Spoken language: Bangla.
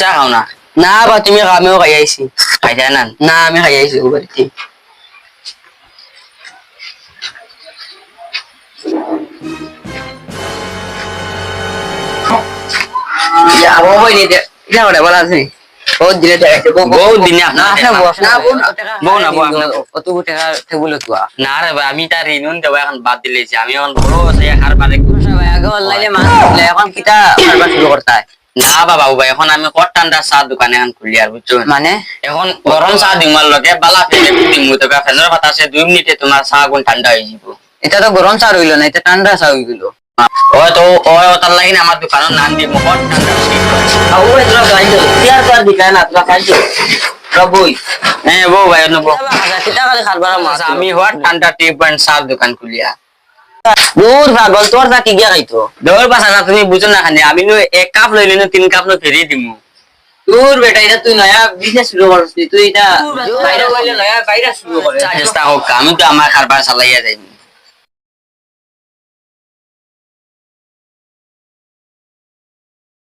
চা খাও না না বা তুমি আমিও খাই আইছি খাই যায় না না আমি খাই আইছি বাড়িতে যাব বই নিতে এটা করে বলা আছে বহুত দিনে দেখাইছে বহুত দিনে না আছে না বউ না বউ না, আপনার- অত টাকা টেবুল তো না রে ভাই আমি তার ঋণ দেবো এখন বাদ দিলেছি আমি এখন বড় আছে হার বাদে আগে অনলাইনে মাছ এখন কিটা শুরু করতে হয় না বাবা ভাই এখন আমি ঠান্ডা চা দোকানে এখন খুলি আর বুঝছ? মানে? এখন গরম চা দিমার লগে বালা পেলে দিমু তো কথা আছে দুই মিনিটে তোমার চা গুণ ঠান্ডা হয়ে যাব এটা তো গরম চা রইল না এটা ঠান্ডা চা হয়ে গেল ও তো ও তার লাগি আমার দোকানের নাম দিব কট ঠান্ডা ওরে তোরা গাইছো তিয়ার কর দিকায় না তোরা খাইছো হ্যাঁ খাবার মাছ আমি হওয়ার ঠান্ডা টি পয়েন্ট চার দোকান খুলিয়া। দূর পাগল তোর তা কি গিয়া খাইতো দৌড় পাশা না তুমি বুঝো না খানি আমি এক কাপ লইলে নো তিন কাপ নো ফেরি দিমু। দূর বেটা এটা তুই নয়া বিজনেস শুরু করছিস তুই এটা বাইরে নয়া বাইরে শুরু করে আমি তো আমার কারবার চালাইয়া যাইনি